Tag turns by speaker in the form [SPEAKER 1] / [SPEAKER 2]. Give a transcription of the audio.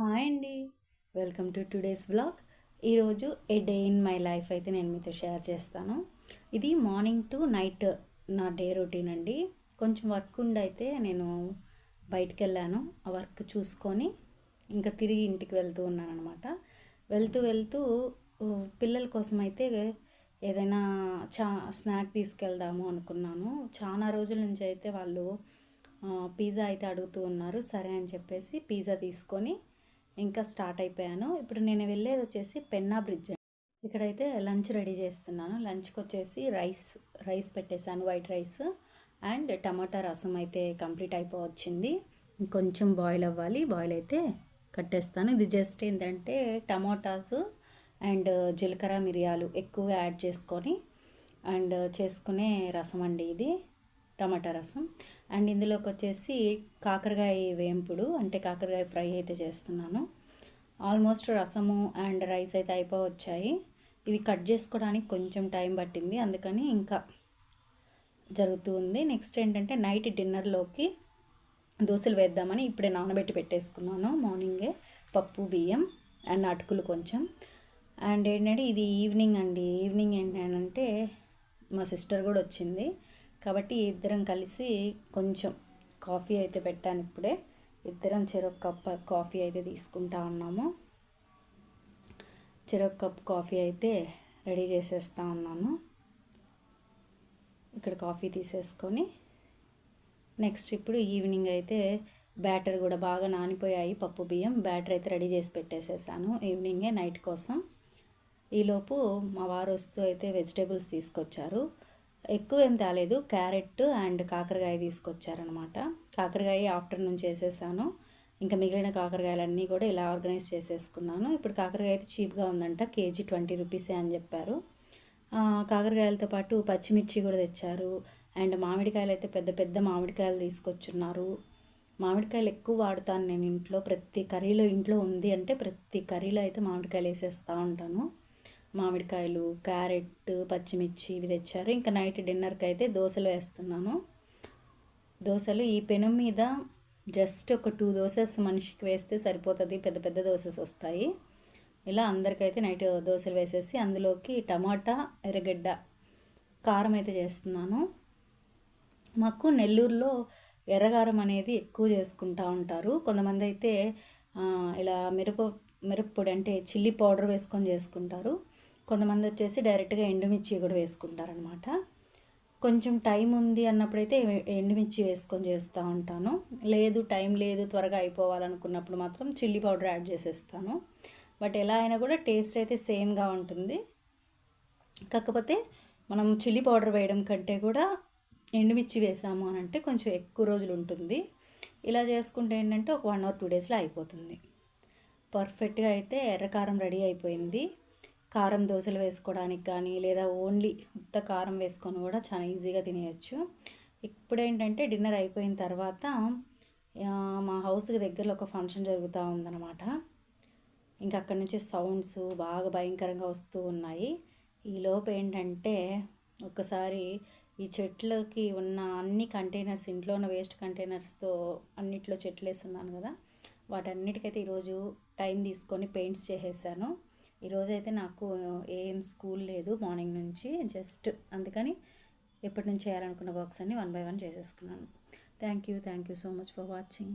[SPEAKER 1] Hi అండి. Welcome to today's blog ఈరోజు a day in my life అయితే నేను మీతో షేర్ చేస్తాను. ఇది మార్నింగ్ టు నైట్ నా డే రొటీన్ అండి. కొంచెం వర్క్ ఉండి అయితే నేను బయటికి వెళ్ళాను ఆ వర్క్ చూసుకొని ఇంకా తిరిగి ఇంటికి వెళ్తూ ఉన్నాను అనమాట వెళ్తూ వెళ్తూ పిల్లల కోసం అయితే ఏదైనా చా స్నాక్ తీసుకెళ్దాము అనుకున్నాను. చాలా రోజుల నుంచి అయితే వాళ్ళు పిజ్జా అయితే అడుగుతూ ఉన్నారు. సరే అని చెప్పేసి పిజ్జా తీసుకొని ఇంకా స్టార్ట్ అయిపోయాను. ఇప్పుడు నేను వెళ్ళేది వచ్చేసి పెన్నా బ్రిడ్జ్ ఇక్కడైతే లంచ్ రెడీ చేస్తున్నాను. లంచ్కి వచ్చేసి రైస్ రైస్ పెట్టేశాను white rice and tomato rasam అయితే కంప్లీట్ అయిపోవచ్చింది. ఇంకొంచెం బాయిల్ అవ్వాలి. బాయిల్ అయితే కట్టేస్తాను. ఇది జస్ట్ ఏంటంటే టమాటాస్ అండ్ జీలకర్ర మిరియాలు ఎక్కువగా యాడ్ చేసుకొని అండ్ చేసుకునే రసం అండి ఇది. టమాటా రసం. అండ్ ఇందులోకి వచ్చేసి కాకరకాయ వేంపుడు అంటే కాకరకాయ ఫ్రై అయితే చేస్తున్నాను. ఆల్మోస్ట్ రసము అండ్ రైస్ అయితే అయిపోవచ్చాయి. ఇవి కట్ చేసుకోవడానికి కొంచెం టైం పట్టింది అందుకని ఇంకా జరుగుతూ ఉంది. నెక్స్ట్ ఏంటంటే నైట్ డిన్నర్లోకి దోశలు వేద్దామని ఇప్పుడే నానబెట్టి పెట్టేసుకున్నాను మార్నింగే పప్పు బియ్యం అండ్ అటుకులు కొంచెం. అండ్ ఏంటంటే ఇది ఈవినింగ్ అండి. ఈవినింగ్ ఏంటంటే మా సిస్టర్ కూడా వచ్చింది. కాబట్టి ఇద్దరం కలిసి కొంచెం కాఫీ అయితే పెట్టాను ఇప్పుడే. ఇద్దరం చెరొక కప్ కాఫీ అయితే తీసుకుంటా ఉన్నాము. చెరొక కప్ కాఫీ అయితే రెడీ చేసేస్తా ఉన్నాను. ఇక్కడ కాఫీ తీసేసుకొని నెక్స్ట్ ఇప్పుడు ఈవినింగ్ అయితే బ్యాటర్ కూడా బాగా నానిపోయాయి పప్పు బియ్యం. బ్యాటర్ అయితే రెడీ చేసి పెట్టేసేసాను ఈవినింగే నైట్ కోసం. ఈలోపు మా వారు వస్తూ అయితే వెజిటేబుల్స్ తీసుకొచ్చారు. ఎక్కువ ఏం తేలేదు. క్యారెట్ అండ్ కాకరకాయ తీసుకొచ్చారనమాట కాకరకాయ ఆఫ్టర్నూన్ చేసేసాను. ఇంకా మిగిలిన కాకరకాయలన్నీ కూడా ఇలా ఆర్గనైజ్ చేసేసుకున్నాను. ఇప్పుడు కాకరకాయ అయితే చీప్గా ఉందంట. కేజీ ట్వంటీ రూపీసే అని చెప్పారు. కాకరకాయలతో పాటు పచ్చిమిర్చి కూడా తెచ్చారు. అండ్ మామిడికాయలు అయితే పెద్ద పెద్ద మామిడికాయలు తీసుకొచ్చున్నారు. మామిడికాయలు ఎక్కువ వాడుతాను నేను ఇంట్లో. ప్రతి కర్రీలో ఇంట్లో ఉంది అంటే ప్రతి కర్రీలో అయితే మామిడికాయలు వేసేస్తూ ఉంటాను. మామిడికాయలు క్యారెట్ పచ్చిమిర్చి ఇవి తెచ్చారు. ఇంకా నైట్ డిన్నర్కి అయితే దోశలు వేస్తున్నాను. దోశలు ఈ పెనం మీద జస్ట్ ఒక టూ దోసెస్ మనిషికి వేస్తే సరిపోతుంది. పెద్ద పెద్ద దోసెస్ వస్తాయి. ఇలా అందరికైతే నైట్ దోశలు వేసేసి అందులోకి టమాటా ఎర్రగడ్డ కారం అయితే చేస్తున్నాను. మాకు నెల్లూరులో ఎర్రగారం అనేది ఎక్కువ చేసుకుంటూ ఉంటారు. కొంతమంది అయితే ఇలా మిరప మిరప్పొడి అంటే చిల్లీ పౌడర్ వేసుకొని చేసుకుంటారు. కొంతమంది వచ్చేసి డైరెక్ట్గా ఎండుమిర్చి కూడా వేసుకుంటారనమాట కొంచెం టైం ఉంది అన్నప్పుడైతే ఎండుమిర్చి వేసుకొని చేస్తూ ఉంటాను. లేదు టైం లేదు త్వరగా అయిపోవాలనుకున్నప్పుడు మాత్రం చిల్లీ పౌడర్ యాడ్ చేసేస్తాను. బట్ ఎలా అయినా కూడా టేస్ట్ అయితే సేమ్గా ఉంటుంది. కాకపోతే మనం చిల్లీ పౌడర్ వేయడం కంటే కూడా ఎండుమిర్చి వేసాము అని అంటే కొంచెం ఎక్కువ రోజులు ఉంటుంది. ఇలా చేసుకుంటే ఏంటంటే ఒక వన్ అవర్ టూ డేస్లో అయిపోతుంది. పర్ఫెక్ట్గా అయితే ఎర్రకారం రెడీ అయిపోయింది. కారం దోశలు వేసుకోవడానికి కానీ లేదా ఓన్లీ ఉత్త కారం వేసుకొని కూడా చాలా ఈజీగా తినేయచ్చు. ఇప్పుడు ఏంటంటే డిన్నర్ అయిపోయిన తర్వాత మా హౌస్కి దగ్గరలో ఒక ఫంక్షన్ జరుగుతూ ఉందన్నమాట. ఇంకా అక్కడి నుంచి సౌండ్స్ బాగా భయంకరంగా వస్తూ ఉన్నాయి. ఈ లోపు ఏంటంటే ఒకసారి ఈ చెట్లకి ఉన్న అన్ని కంటైనర్స్ ఇంట్లో ఉన్న వేస్ట్ కంటైనర్స్తో అన్నిట్లో చెట్లు వేస్తున్నాను కదా వాటన్నిటికైతే ఈరోజు టైం తీసుకొని పెయింట్స్ చేసేసాను. ఈరోజు అయితే నాకు ఏం స్కూల్ లేదు మార్నింగ్ నుంచి జస్ట్ అందుకని ఎప్పటి నుంచి చేయాలనుకున్న వర్క్స్ అన్ని వన్ బై వన్ చేసేసుకున్నాను. Thank you thank you so much for watching.